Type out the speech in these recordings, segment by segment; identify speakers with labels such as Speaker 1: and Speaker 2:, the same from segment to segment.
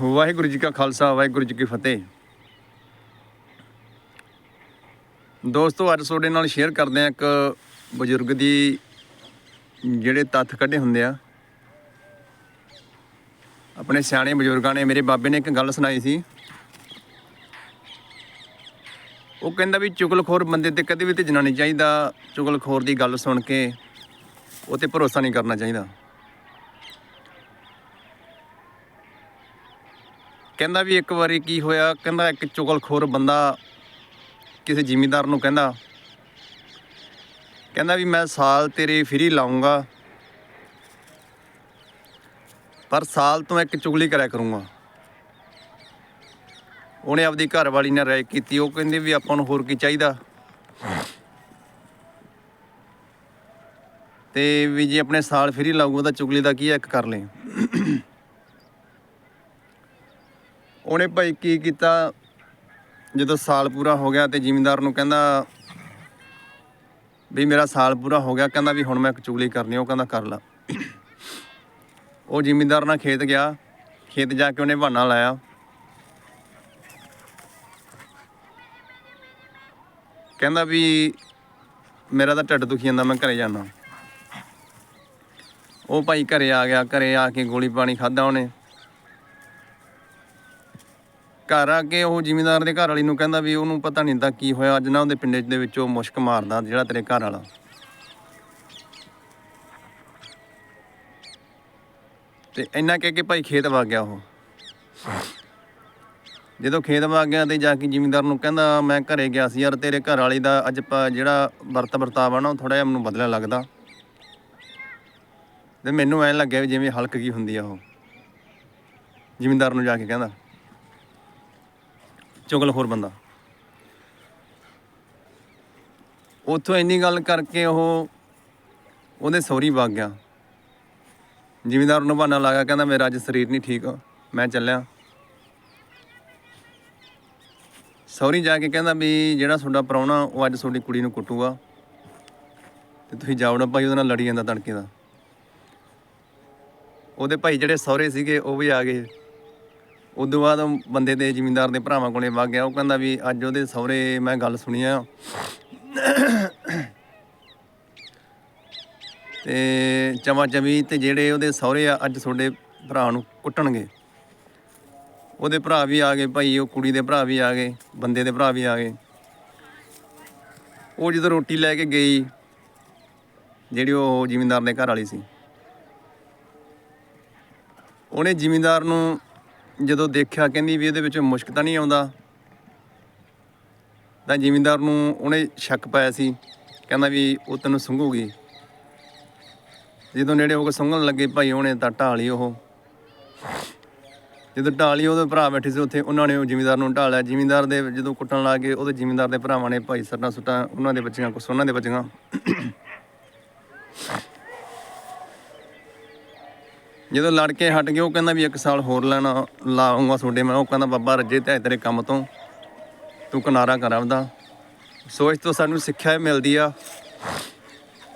Speaker 1: ਵਾਹਿਗੁਰੂ ਜੀ ਕਾ ਖਾਲਸਾ, ਵਾਹਿਗੁਰੂ ਜੀ ਕੀ ਫਤਿਹ। ਦੋਸਤੋ, ਅੱਜ ਤੁਹਾਡੇ ਨਾਲ ਸ਼ੇਅਰ ਕਰਦੇ ਆ ਇੱਕ ਬਜ਼ੁਰਗ ਦੀ ਜਿਹੜੇ ਤੱਥ ਕੱਢੇ ਹੁੰਦੇ ਆ। ਆਪਣੇ ਸਿਆਣੇ ਬਜ਼ੁਰਗਾਂ ਨੇ, ਮੇਰੇ ਬਾਬੇ ਨੇ ਇੱਕ ਗੱਲ ਸੁਣਾਈ ਸੀ। ਉਹ ਕਹਿੰਦਾ ਵੀ ਚੁਗਲਖੋਰ ਬੰਦੇ ਤੇ ਕਦੇ ਵੀ ਭੇਜਣਾ ਨਹੀਂ ਚਾਹੀਦਾ, ਚੁਗਲਖੋਰ ਦੀ ਗੱਲ ਸੁਣ ਕੇ ਉਹ ਤੇ ਭਰੋਸਾ ਨਹੀਂ ਕਰਨਾ ਚਾਹੀਦਾ। ਕਹਿੰਦਾ ਵੀ ਇੱਕ ਵਾਰੀ ਕੀ ਹੋਇਆ, ਕਹਿੰਦਾ ਇੱਕ ਚੁਗਲਖੋਰ ਬੰਦਾ ਕਿਸੇ ਜ਼ਿਮੀਂਦਾਰ ਨੂੰ ਕਹਿੰਦਾ ਕਹਿੰਦਾ ਵੀ ਮੈਂ ਸਾਲ ਤੇਰੇ ਫਰੀ ਲਾਉਂਗਾ ਪਰ ਸਾਲ ਤੋਂ ਇੱਕ ਚੁਗਲੀ ਕਰਿਆ ਕਰੂੰਗਾ। ਉਹਨੇ ਆਪਦੀ ਘਰ ਵਾਲੀ ਨਾਲ ਰਾਏ ਕੀਤੀ, ਉਹ ਕਹਿੰਦੇ ਵੀ ਆਪਾਂ ਨੂੰ ਹੋਰ ਕੀ ਚਾਹੀਦਾ? ਤੇ ਵੀ ਜੇ ਆਪਣੇ ਸਾਲ ਫਰੀ ਲਾਊਗਾ ਤਾਂ ਚੁਗਲੀ ਦਾ ਕੀ ਹੈ ਇੱਕ ਕਰ ਲੈ ਉਹਨੇ ਭਾਈ ਕੀ ਕੀਤਾ? ਜਦੋਂ ਸਾਲ ਪੂਰਾ ਹੋ ਗਿਆ ਤੇ ਜ਼ਿਮੀਂਦਾਰ ਨੂੰ ਕਹਿੰਦਾ ਵੀ ਮੇਰਾ ਸਾਲ ਪੂਰਾ ਹੋ ਗਿਆ, ਕਹਿੰਦਾ ਵੀ ਹੁਣ ਮੈਂ ਇੱਕ ਕਰਨੀ ਉਹ ਕਹਿੰਦਾ ਕਰ ਲਾ। ਉਹ ਜ਼ਿਮੀਂਦਾਰ ਨਾਲ ਖੇਤ ਗਿਆ, ਖੇਤ ਜਾ ਕੇ ਉਹਨੇ ਬਹਾਨਾ ਲਾਇਆ। ਕਹਿੰਦਾ ਵੀ ਮੇਰਾ ਤਾਂ ਢਿੱਡ ਦੁਖੀ ਜਾਂਦਾ, ਮੈਂ ਘਰੇ ਜਾਣਾ ਉਹ ਭਾਈ ਘਰੇ ਆ ਗਿਆ, ਘਰੇ ਆ ਕੇ ਗੋਲੀ ਪਾਣੀ ਖਾਦਾ ਉਹਨੇ। ਘਰ ਆ ਕੇ ਉਹ ਜ਼ਿਮੀਂਦਾਰ ਦੇ ਘਰ ਵਾਲੀ ਨੂੰ ਕਹਿੰਦਾ ਵੀ ਉਹਨੂੰ ਪਤਾ ਨਹੀਂ ਤਾਂ ਕੀ ਹੋਇਆ, ਅੱਜ ਨਾ ਉਹਦੇ ਪਿੰਡ ਦੇ ਵਿੱਚੋਂ ਮੁਸ਼ਕ ਮਾਰਦਾ, ਜਿਹੜਾ ਤੇਰੇ ਘਰ ਵਾਲਾ। ਤੇ ਇੰਨਾ ਕਹਿ ਕੇ ਭਾਈ ਖੇਤ ਵਗ ਗਿਆ ਉਹ। ਜਦੋਂ ਖੇਤ ਵਗ ਗਿਆ ਤੇ ਜਾ ਕੇ ਜ਼ਿਮੀਂਦਾਰ ਨੂੰ ਕਹਿੰਦਾ, ਮੈਂ ਘਰੇ ਗਿਆ ਸੀ ਯਾਰ, ਤੇਰੇ ਘਰ ਵਾਲੀ ਦਾ ਅੱਜ ਪ- ਜਿਹੜਾ ਵਰਤ ਵਰਤਾਵਾ ਨਾ, ਉਹ ਥੋੜਾ ਜਿਹਾ ਮੈਨੂੰ ਬਦਲਿਆ ਲੱਗਦਾ। ਤੇ ਮੈਨੂੰ ਐਂ ਲੱਗਿਆ ਵੀ ਜਿਵੇਂ ਹਲਕ ਕੀ ਹੁੰਦੀ ਆ ਉਹ। ਜ਼ਿਮੀਂਦਾਰ ਨੂੰ ਜਾ ਕੇ ਕਹਿੰਦਾ। ਚੁਗਲ ਹੋਰ ਬੰਦਾ। ਉੱਥੋਂ ਇੰਨੀ ਗੱਲ ਕਰਕੇ ਉਹ ਉਹਦੇ ਸੌਰੀ ਵਗ ਗਿਆ। ਜ਼ਿਮੀਂਦਾਰ ਨੂੰ ਬਹਾਨਾ ਲਾਗਾ ਕਹਿੰਦਾ ਮੇਰਾ ਅੱਜ ਸਰੀਰ ਨਹੀਂ ਠੀਕ, ਮੈਂ ਚੱਲਿਆ। ਸੌਰੀ ਜਾ ਕੇ ਕਹਿੰਦਾ ਵੀ ਜਿਹੜਾ ਤੁਹਾਡਾ ਪ੍ਰਾਹੁਣਾ, ਉਹ ਅੱਜ ਤੁਹਾਡੀ ਕੁੜੀ ਨੂੰ ਕੁੱਟੂਗਾ। ਤੇ ਤੁਸੀਂ ਜਾਓ ਨਾ ਭਾਈ, ਉਹਦੇ ਨਾਲ ਲੜੀ ਜਾਂਦਾ ਤੜਕੇ ਦਾ। ਉਹਦੇ ਭਾਈ ਜਿਹੜੇ ਸਹੁਰੇ ਸੀਗੇ, ਉਹ ਵੀ ਆ ਗਏ। ਉਦੋਂ ਬਾਅਦ ਉਹ ਬੰਦੇ ਦੇ ਜ਼ਿਮੀਂਦਾਰ ਦੇ ਭਰਾਵਾਂ ਕੋਲੇ ਵਗ ਗਿਆ। ਉਹ ਕਹਿੰਦਾ ਵੀ ਅੱਜ ਉਹਦੇ ਸਹੁਰੇ ਮੈਂ ਗੱਲ ਸੁਣੀ ਆ। ਤੇ ਚਮਾ ਚਮੀ ਤੇ ਜਿਹੜੇ ਉਹਦੇ ਸਹੁਰੇ ਆ, ਅੱਜ ਤੁਹਾਡੇ ਭਰਾ ਨੂੰ ਕੁੱਟਣਗੇ। ਉਹਦੇ ਭਰਾ ਵੀ ਆ ਗਏ ਭਾਈ, ਉਹ ਕੁੜੀ ਦੇ ਭਰਾ ਵੀ ਆ ਗਏ, ਬੰਦੇ ਦੇ ਭਰਾ ਵੀ ਆ ਗਏ। ਉਹ ਜਦੋਂ ਰੋਟੀ ਲੈ ਕੇ ਗਈ, ਜਿਹੜੀ ਉਹ ਜ਼ਿਮੀਂਦਾਰ ਦੇ ਘਰ ਵਾਲੀ ਸੀ। ਉਹਨੇ ਜ਼ਿਮੀਂਦਾਰ ਨੂੰ ਜਦੋਂ ਦੇਖਿਆ ਕਹਿੰਦੀ ਵੀ ਇਹਦੇ ਵਿੱਚ ਮੁਸ਼ਕ ਤਾਂ ਨਹੀਂ ਆਉਂਦਾ, ਤਾਂ ਜ਼ਿਮੀਂਦਾਰ ਨੂੰ ਉਹਨੇ ਸ਼ੱਕ ਪਾਇਆ ਸੀ, ਕਹਿੰਦਾ ਵੀ ਉਹ ਤੈਨੂੰ ਸੰਘੂਗੀ। ਜਦੋਂ ਨੇੜੇ ਹੋ ਕੇ ਸੰਘਣ ਲੱਗੇ, ਭਾਈ ਉਹਨੇ ਤਾਂ ਢਾਲੀ ਉਹ। ਜਦੋਂ ਢਾਲੀ ਉਹਦੇ ਭਰਾ ਬੈਠੇ ਸੀ ਉੱਥੇ, ਉਹਨਾਂ ਨੇ ਉਹ ਜ਼ਿਮੀਂਦਾਰ ਨੂੰ ਢਾਲਿਆ। ਜ਼ਿਮੀਂਦਾਰ ਦੇ ਜਦੋਂ ਕੁੱਟਣ ਲੱਗ ਗਏ, ਉਹਦੇ ਜ਼ਿਮੀਂਦਾਰ ਦੇ ਭਰਾਵਾਂ ਨੇ ਭਾਈ ਸੱਟਾਂ ਸੁੱਟਾਂ, ਉਹਨਾਂ ਦੇ ਬੱਚੀਆਂ ਕੁਛ ਉਹਨਾਂ ਦੇ ਬੱਚੀਆਂ। ਜਦੋਂ ਲੜ ਕੇ ਹਟ ਗਏ, ਉਹ ਕਹਿੰਦਾ ਵੀ ਇੱਕ ਸਾਲ ਹੋਰ ਲੈਣਾ, ਲਾਉਂਗਾ ਤੁਹਾਡੇ ਮੈਂ। ਉਹ ਕਹਿੰਦਾ, ਬਾਬਾ, ਰੱਜੇ ਤੇ ਤੇਰੇ ਕੰਮ ਤੋਂ। ਤੂੰ ਕਿਨਾਰਾ ਕਰ ਆਪਦਾ। ਸੋ ਇਸ ਤੋਂ ਸਾਨੂੰ ਸਿੱਖਿਆ ਇਹ ਮਿਲਦੀ ਆ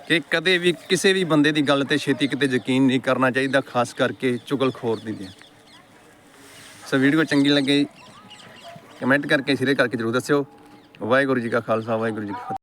Speaker 1: ਕਿ ਕਦੇ ਵੀ ਕਿਸੇ ਵੀ ਬੰਦੇ ਦੀ ਗੱਲ ਤੇ ਛੇਤੀ ਕਿਤੇ ਯਕੀਨ ਨਹੀਂ ਕਰਨਾ ਚਾਹੀਦਾ, ਖਾਸ ਕਰਕੇ ਚੁਗਲਖੋਰ ਦੀ ਦੀ ਸੋ ਵੀਡੀਓ ਚੰਗੀ ਲੱਗੇ, ਕਮੈਂਟ ਕਰਕੇ ਸ਼ੇਅਰ ਕਰਕੇ ਜਰੂਰ ਦੱਸਿਓ। ਵਾਹਿਗੁਰੂ ਜੀ ਕਾ ਖਾਲਸਾ, ਵਾਹਿਗੁਰੂ ਜੀ ਕੀ